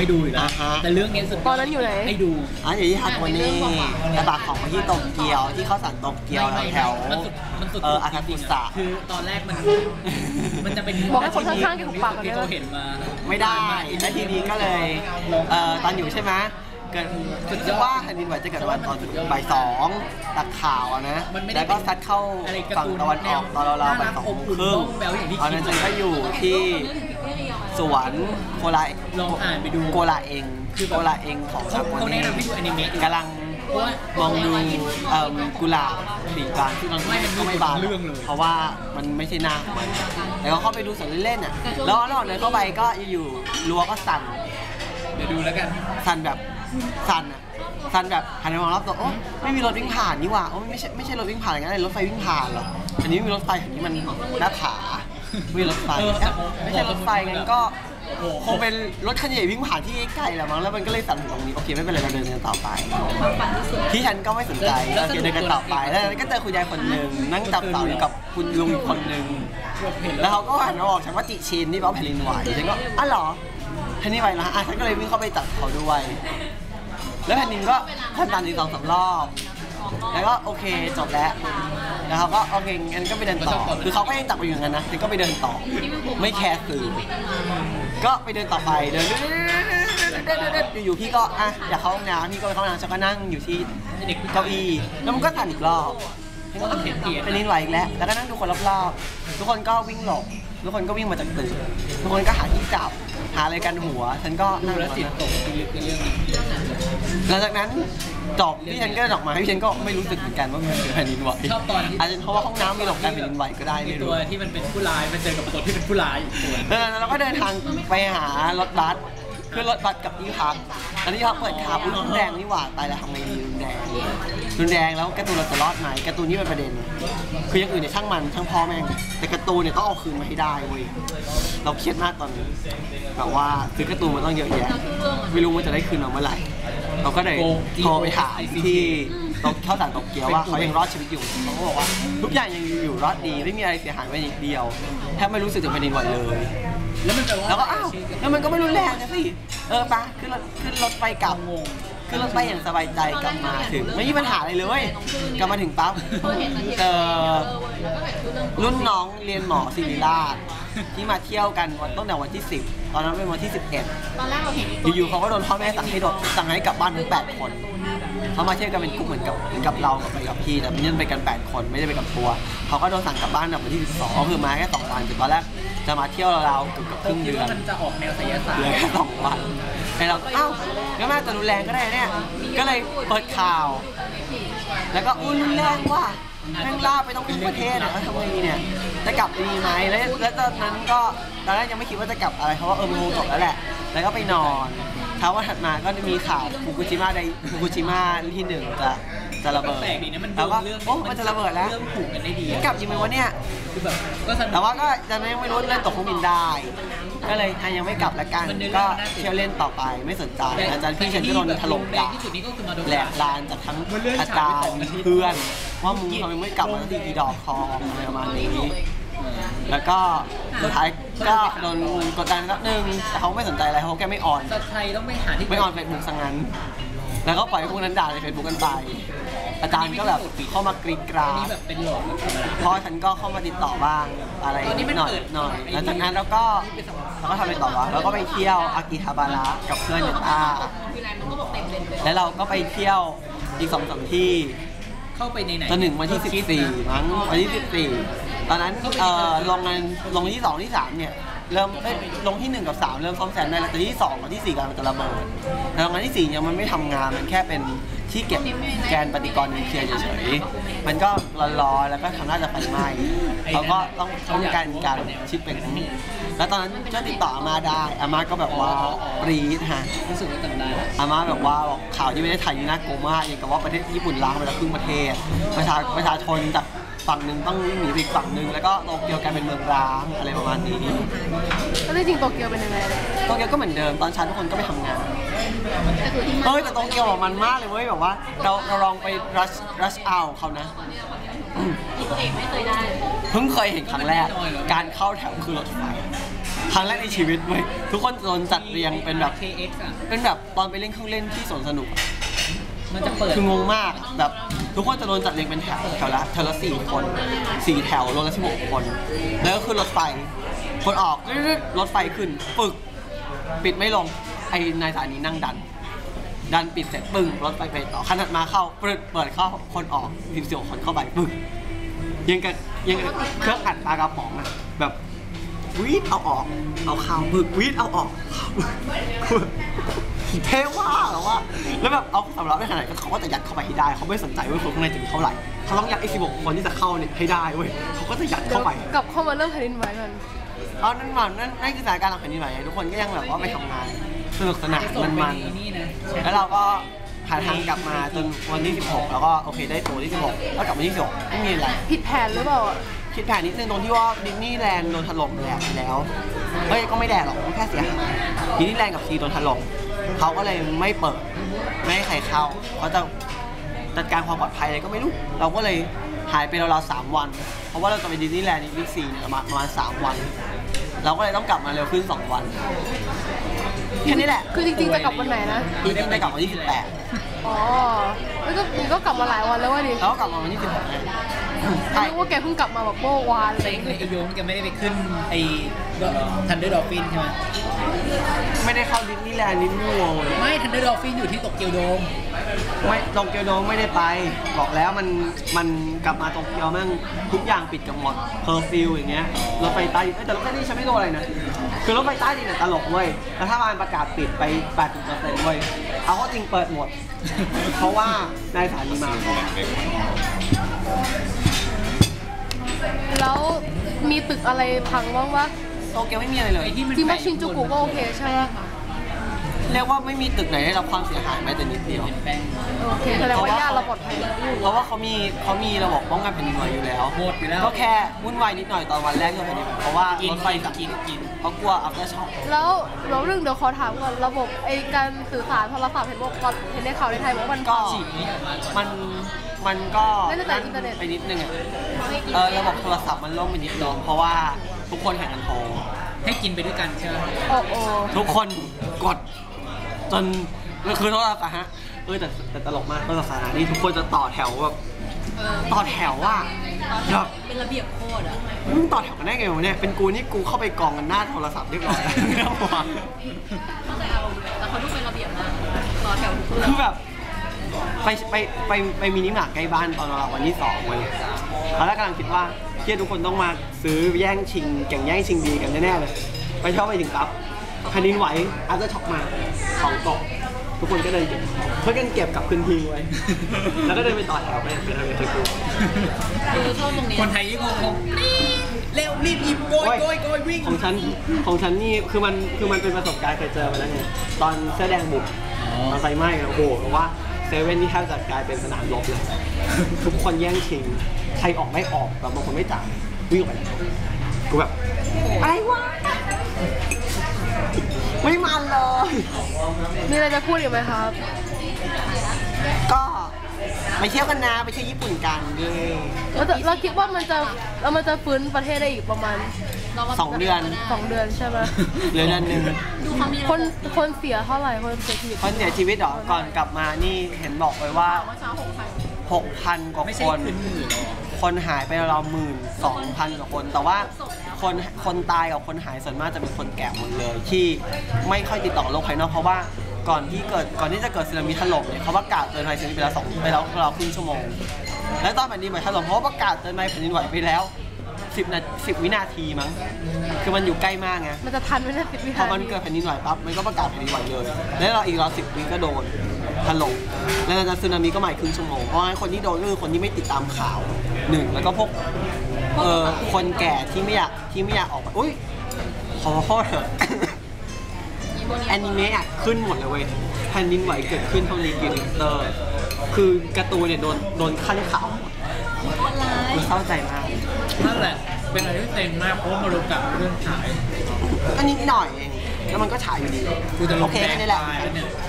ไม่ดูอยู่แล้วอ่าฮะ แต่เรื่องนี้สุดตอนนั้นอยู่ไหน ให้ดูอะอยู่ที่ฮาโกเน่กระบะของมาที่โตเกียวที่เขาสั่งโตเกียวไม่แถวมันสุดมันสุดเอออาคากุสะ คือตอนแรกมัน มันจะเป็นบอกให้คนข้างๆแกหุบปากก่อนที่ได้ไหม เขาเห็นมาไม่ได้แล้วทีนี้ก็เลยเอ่อตอนอยู่ใช่ไหมเกิดรู้สึกว่าแผ่นดินไหวจะเกิดวันตอนบ่ายสองตักข่าวอะนะ มันไม่ได้แล้วก็ซัดเข้าอะไรการ์ฝั่งตูนตะวันออกตอนเราๆบ่ายสองโมงครึ่งแบวอย่างที่ตอนนั้นคิฉัดนก็อยู่ที่ สวนโคลาลองอ่านไปดูโกลาเองคือแบบโกลาเองของเขาฮาโกเขาแนะเน่นำให้ดูอนิเมะกำลังเพราะว่ามองดูเอ่อกุหลาบสีบานที่มันไม่เป็นก็ไม่บานเรื่องเลยเพราะว่ามันไม่ใช่หน้าของมันแต่ก็เข้าไปดูสวนเล่นๆอะแล้วระหว่างเดินเข้าไปก็อยู่ๆรั้วก็สั่นเดี๋ยวดูแล้วกันสั่นแบบสั่นอะสั่นแบบหันไปมองรอบตัวโอ้ไม่มีรถวิ่งผ่านนี่หว่าโอ้ไม่ใช่ไม่ใช่รถวิ่งผ่านอย่างนั้นเลยรถไฟวิ่งผ่านเหรออันนี้ไม่มีรถไฟอันนี้มันหน้าผา ไม่มีรถไฟเออเอ๊ะไม่ใช่รถไฟงั้นก็โอ้โหคงเป็นรถคันใหญ่วิ่งผ่านที่ไกลแหละมั้งแล้วมันก็เลยสั่นถึงตรงนี้โอเคไม่เป็นไรเราเดินกันต่อไป ที่ฉันก็ไม่สนใจแล้โอวเคเดินกันต่อไปแล้วก็เจอคุณยายคนหนึ่งนั่งจับเต่าอยู่กับคุณลุงอีกคนหนึ่งเห็นแล้แล้ววเขาก็หันมาบอกฉันว่าจิชินนี่แปลว่าแผ่นดินไหวฉันก็อ๋อเหรอแผ่นดินไหวนะอะฉันก็เลยวิ่งเข้าไปจับเขาด้วย แล้วแผ่นดินก็พันตันอีกสองสามรอบ แล้วก็โอเคจบแล้วแล้วเขาก็โอเคงั้นก็ไปเดินต่อคือเขาก็ยังจับไปอยู่อย่างนั้นนะฉันก็ไปเดินต่อ ไม่แคร์สื่อก็ไปเดินต่อไปเดินเดินเดินเดินอยู่ๆพี่ก็อะอยากเข้าห้องน้ำพี่ก็ไปเข้าห้องน้ำฉันก็นั่งอยู่ที่เก้าอี้แล้วมันก็สั่นอีกรอบฉันก็เห็นเปลี่ยนเป็นนินไหวอีกแล้ว แล้วก็นั่งดูคนรอบๆทุกคนก็วิ่งหลบทุกคนก็วิ่งมาจากตึกทุกคนก็หาที่จับหาอะไรกันหัว ฉันก็ดูนั่งแล้วจิตตกไปลึกในเรื่องนี้หลังจากนั้น จบพี่ฉันก็ดอกไม้พี่ฉันก็ไม่รู้สึกเหมือนกันว่ามันเป็นแผ่นดินไหวชอบตอนที่ อาจจะเพราะว่าห้องน้ำมีหลบการแผ่นดินไหวก็ได้มีไม่ตัรู้วที่มันเป็นผู้ร้ายมันเจอกับตัวที่เป็นผู้ร้ายอีกตัวแล้วเราก็เดินทางไปหารถบัสขึ้นรถบัสกับที่พักตอนที่พักเปิดคาบอุ๊ยรุนแรงนี่หว่าตายแล้วทำไงดีรุนแรงรุนแรงแล้วการ์ตูนเราจะรอดไหมการ์ตูนนี่เป็นประเด็น คืออย่างอื่นเนี่ยช่างมันช่างพ่อแม่งแต่การ์ตูนเนี่ยต้องเอาคืนมาให้ได้เว้ยเราเครียดมากตอนนี้แบบว่าซื้อการ์ตูนมาต้องเยอะแยะไม่รู้ว่าจะได้คืนมาเมื่อไหร่ เราก็เลยโทรไปถามที่โตเข้าสารโตเกียวว่าเขายังรอดชีวิตอยู่เขาก็บอกว่า ทุกอย่างยังอยู่รอดดีไม่มีอะไรเสียหายแม้นิดเดียวแทบไม่รู้สึกถึงแผ่นดินไหวเลย แล้วมันแปลว่าแล้วก็อ้าวแล้วมันก็ไม่รุนแรงนะสิเออปะขึ้นรถขึ้นรถไปกลับขึ้นรถไปอย่างสบายใจกลับมาถึงไม่มีปัญหาอะไรเลยกลับมาถึงปั๊บเจอรุ่นน้องเรียนหมอศิริราช ที่มาเที่ยวกันวันตั้งแต่วันที่ 10 ตอนนั้นเป็นวันที่ 11 ตอนแรกเราเห็นอยู่ๆเขาก็โดนพ่อแม่สั่งให้โดดสั่งให้กลับบ้านทั้ง8คนเขามาเที่ยวกันเป็นกลุ่มเหมือนกับเหมือนกับเรากับไปกับพี่แต่เนี่ยไปกัน 8 คนไม่ได้ไปกับทัวร์เขาก็โดนสั่งกลับบ้านแบบวันที่12ก็คือมาแค่สองวันแต่ตอนแรกจะมาเที่ยวเราวๆเกือบกับครึ่งคิดเดือว่านมันจะออกแนวไสยศาสตเหลือร์แค่สองวันไอเราก็เอ้าก็น่าจะรุนแรงก็ได้เนี่ยก็เลยเปิดข่าว แล้วก็อุ้ยรุนแรงว่ะแม่งล่าไปต้องครึ่งประเทศอะแล้วทำไงดีเนี่ย จะกลับดีไหมแล้วแล้วตอนนั้นก็ตอนแรกยังไม่คิดว่าจะกลับอะไรเพราะว่าเออมันคงจบแล้วแหละ แล้วก็ไปนอนเช้าวันถัดมาก็มีข่าวฟุกุชิมะไดฟุกุชิมะที่หนึ่งจะจะระเบิดแปลกดีนะมันแล้วก็เรื่องโอ้มันจะระเบิดแล้วเรื่องผูกกันได้ดีจะกลับจริงไหมวะเนี่ยคือแบบก็สนุก แต่ว่าก็จะไม่ไม่รู้เล่นตกเครื่องบินได้ ก็เลยอะยังไม่กลับละกันมันเดินก็เล่นน่าตื่นเที่ยวเล่นต่อไปไม่สนใจอาจารย์พี่ฉันก็โดนถล่มแรด่างที่สุดนี่ก็คือมาโดนแหลกลานจากทั้งอาจารย์เพื่อนว่ามึงทำไมไม่กลับมาสักทีอีดอกคองอะไรประมาณนี้ แล้วก็สุดท้ายก็โดนกดดันสักหนึ่งแต่เขาไม่สนใจอะไรเพราะแกไม่ออน สัตว์ไทยต้องไม่หาที่ไม่ออนเฟซบุ๊กสังนั้น แล้วก็ปล่อยให้พวกนั้นด่าในเฟซบุ๊กกันไป อาจารย์ก็แบบเข้ามากรีดกราอันนี้ดแบบเป็นหลอดแบบธรรมดาพ่อฉันก็เข้ามาติดต่อบ้างอะไรตอนนี้มันหน่อยเปิดหน่อยไอ้หลังจากนั้นเราก็เราก็ทำอะไรต่อวะเราก็ไปเที่ยวอากิฮาบาระกับเพื่อนยาต้าแล้วเราก็ไปเที่ยวอีกสองสามที่ เข้าไปในไหนจนถึงวันที่14มั้งวันที่14ตอนนั้นเอ่อลงงานลงที่2ที่3เนี่ย เริ่มเอ้ยลงที่1กับ3เริ่มซ่อมแซมได้แล้วแต่ที่2กับที่4กำลังจะระเบิดแล้วงานที่4ยังมันไม่ทำงานมันแค่เป็นที่เก็บแกนปฏิกรณ์นิวเคลียร์เฉยๆมันก็ร้อนๆแล้วก็ทำน่าจะไฟไหม้เขาก็ต้องป้องกันการชิดเป็นแล้วตอนนั้นก็ติดต่ออามาได้อามาก็แบบว่าปรีดฮะ รู้สึกว่าจำได้แล้วอาม่าแบบว่าบอกข่าวที่ไม่ได้ถ่ายนี่น่ากลัวมากอย่างกับว่าประเทศญี่ปุ่นล้างไปแล้วครึ่งประเทศประชาประชาชนจาก ฝั่งหนึ่งต้องวิ่งหนีไปอีกฝั่งหนึ่งแล้วก็โตเกียวกลายเป็นเมืองร้างอะไรประมาณนี้แล้วจริงๆโตเกียวเป็นยังไงเนี่ยโตเกียวก็เหมือนเดิมตอนเช้าทุกคนก็ไปทำงานเฮ้ยแต่โตเกียวอะมันมากเลยเว้ยแบบว่าเราเราลองไป rush rush hour เขานะอืมเพิ่งเคยเห็นครั้งแรก การเข้าแถวคือรถไฟครั้งแรกในชีวิตเว้ยทุกคนโดนจัดเรียงเป็นแบบ KX อะ เป็นแบบตอนไปเล่นเครื่องเล่นที่สวนสนุกอะ มันจะเปิดคืองงมากแบบทุกคนจะโดนจัดเรียงเป็นแถวแถวละแถวละสี่คนสี่แถวรถละสิบหกคน แล้วก็ขึ้นรถไฟ คนออกรถไฟขึ้น ปึก ปิดไม่ลง ไอ้นายสถานีนั่งดัน ดันปิดเสร็จปึ้งรถไฟไปต่อขนาดมาเข้าเปิดเปิดเข้าคนออกสิบสี่คนเข้าไปปึ้งยังกับยังกับเครื่องอัดปลากระป๋องอะแบบวีดเอาออก เอาข้าวปึกวีดเอาออก เท่ว่าเหรอวะแล้วแบบเอาสำหรับไม่ขนาดนั้นเขาก็จะยัดเข้าไปให้ได้ เขาไม่สนใจว่าคนข้างในจะมีเท่าไหร่เขาต้องยัดไอ้สิบหกคนที่จะเข้าเนี่ยให้ได้เว้ยเขาก็จะยัดเดี๋ยเข้าวไปกลับเข้ามาเรื่องแผ่นดินไหวกันเอานั่นมันนั่นนั่นคือสถานการณ์หลังแผ่นดินไหวทุกคนก็ยังแบบว่าไปทำงานสนุกสนานจะส่งมันไปมันในนี่นะๆแล้วเราก็หาทางกลับมาจนวันที่ 16 แล้วก็โอเคได้ตัวที่ 16 แล้วกลับมาที่16ไม่มีอะไรผิดแผนหรือเปล่าอะคิดแผนนิดนึงตรงที่ว่าดิสนีย์แลนด์โดนถล่มแหลกไปแล้วเฮ้ยก็ไม่แดดหรอกมันแค่เสียหายดิสนีย์แลนด์กับซีโดนถล่ม เขาก็เลยไม่เปิดไม่ให้ใครเข้าเขาจะจัดการความปลอดภัยอะไรก็ไม่รู้ เราก็เลยหายไปราวๆสามวัน เพราะว่าเราจะไปดิสนีย์แลนด์ในวิกซีเนี่ยประมาณประมาณสามวัน เราก็เลยต้องกลับมาเร็วขึ้นสองวันแค่นี้แหละ คือจริงๆจะกลับวันไหนนะจริงๆไปกลับวันที่สิบแปดอ๋อแล้วก็นี่ก็กลับมาหลายวันแล้วว่ะดิแล้วก็กลับมาวันที่สิบหกเลย ใช่นึกว่าแกเพิ่งกลับมาแบบเมื่อวานเลเซ็ยงเลยไอโยงแกไม่ได้ไปขึ้นไอ้ทันเดอร์ดอฟฟินใช่ไหมไม่ได้เข้าดิสนีย์แลนด์ดิสนีย์เวิลด์เลยไม่ทันเดอร์ดอฟฟินอยู่ที่โตเกียวโดมไม่โตเกียวโดมไม่ได้ไป บอกแล้วมันมันกลับมาโตเกียวแมั่งทุกอย่างปิดกันหมดเคอร์ฟิวอย่างเงี้ยรถไฟใต้ดินเอ้ยแต่รถไฟใต้ดินฉันไม่โดนอะไรนะคือรถไฟใต้ดินเนี่ยตลกเว้ยแล้วถ้ามันประกาศปิดไป80%เว้ยเอาเข้าจริงเปิดหมด เพราะว่านายสถานีมา แล้วมีตึกอะไรพังบ้างวะโตเกียวไม่มีอะไรเลยไอ้ที่มันจริงว่าแปะชินจูกุก็โอเคใช่ไหมเรียกว่าไม่มีตึกไหนได้รับความเสียหายแม้แต่นิดเดียวแป้งโอเคแสดงว่าญาติเราปลอดภัยแล้วอยู่เพราะว่าเขามีเขามีระบบป้องกันแผ่นดินไหวอยู่แล้วหมดอยู่แล้ว ก็แค่วุ่นวายนิดหน่อยตอนวันแรกที่แผ่นดินไหวเพราะว่ากินรถไฟกินกินกินเขากลัว after shock แล้วเราเรื่องเดี๋ยวขอถามก่อนระบบไอ้การสื่อสารโทรศัพท์เห็นบอกว่าเห็นในข่าวในไทยบอกว่ามันก็ฉีกนี้ออกมาก่อน มันมันก็เล่นแต่อินเทอร์เน็ตไปนิดนึงอะเออระบบโทรศัพท์มันล่มไปนิดนึงเพราะว่าทุกคนแข่งกันโทรให้กินไปด้วยกันใช่ไหมโอ้โอ้ทุกคนกดจนคือโทรศัพท์อะฮะเออแต่แต่ตลกมากโทรศัพท์อะนี่ทุกคนจะต่อแถวแบบต่อแถวว่าแบบเป็นระเบียบโคตรอะมึงต่อแถวกันได้ไงวะเนี่ย เป็นกูนี่กูเข้าไปกองกันหน้าโทรศัพท์เรียบร้อยแล้วเนี่ยหัวเข้าใจเอาแต่เขาดูเป็นระเบียบมากต่อแถวทุกคนคือแบบ ไปไปไปไปมินิมาร์ทใกล้บ้านตอนเราวันที่สองเว้ยตอนแรกกำลังคิดว่าเที่ยทุกคนต้องมาซื้อแย่งชิงแข่งแย่งชิงดีกันแน่ๆเลย ไปชอบไปถึงปั๊บแผ่นดินไหวอาจจะช็อกมาของตกทุกคนก็เดินเก็บเพื่อกันเก็บกลับคืนทีไว้ แล้วก็เดินไปต่อแถวไปเป็นอะไรที่กูคือชอบตรงนี้คนไทยยิ่งงงเร็วรีบหยิบโกยโกยโกยวิ่งของฉันของฉันนี่คือมันคือมันเป็นประสบการณ์เคยเจอมาแล้วไงตอนเสื้อแดงบุกอ๋อตอนไฟไหม้อะโอ้โหเพราะว่า เซเว่นที่แทบจะกลายเป็นสนามรบเลยทุกคนแย่งชิง ใครออกไม่ออกแบบบางคนไม่จ่ายวิ่งออกไปเลยกูแบบอะไรวะไม่มันเลย มีอะไรจะพูดอีกไหมครับ ก็ไปเที่ยวกันนะไปเที่ยวญี่ปุ่นกันเย้เราจะเราคิดว่ามันจะเรามันจะฟื้นประเทศได้อีกประมาณ เรามาสองเดือนสองเดือนใช่ไหมเหลือเดือนหนึ่งดูเขามีคนคนเสียเท่าไหร่คนเสียชีวิตคนเสียชีวิตเหรอก่อนกลับมานี่เห็นบอกไว้ว่า ว่าเช้าหกพัน6,000 กว่าไม่คใช่นขึ้นหมื่นหรอคนหายไปเราหมื่นสองพันกว่าคน แต่ว่าคนคนตายกับคนหายส่วนมากจะเป็นคนแก่หมดเลย ที่ไม่ค่อยติดต่อกับโลกภายนอกเพราะว่าก่อนที่เกิดก่อนที่จะเกิดสึนามิถล่มเนี่ยเขาประกาศเตือนภัยสึนามิไปแล้วสองไปแล้วเราครึ่งชั่วโมง แล้วตอนแผ่นดินไหวถล่มเขาก็ประกาศเตือนภัยแผ่นดินไหวไปแล้ว 10นา10วินาทีมั้ง คือมันอยู่ใกล้มากไง มันจะทันไหมเนี่ยสิบวิพอนามันทีเกิดแผ่นดินไหวปั๊บ มันก็ประกาศแผ่นดินไหวเลย แล้วเราอีกรอสิบวิก็โดนถล่มแล้วหลังจากสึนามิก็ใหม่ครึ่งชั่วโมง เพราะงั้นคนที่โดนก็คือคนที่ไม่ติดตามข่าวหนึ่ง แล้วก็พวกเออคนแก่ที่ไม่อยากที่ไม่อยากออกมาอุ้ยขอโทษเถอะ แอนิเมะอะขึ้นหมดเลยเว้ยแผ่นดินไหวเกิดขึ้นเท่านี้กี่ลิเตอร์ คือการ์ตูนเนี่ยโดนโดนขั้นข่าวหมดคือเศร้าใจมาก นั่นแหละ เป็นอะไรที่เต็งมากเพราะว่ามารู้กับเรื่องขายอันนี้หน่อยเอง แล้วมันก็ฉายอยู่ดีกูจะลโองเคแดแค่งนี้แหละตายแล้วเนี่ย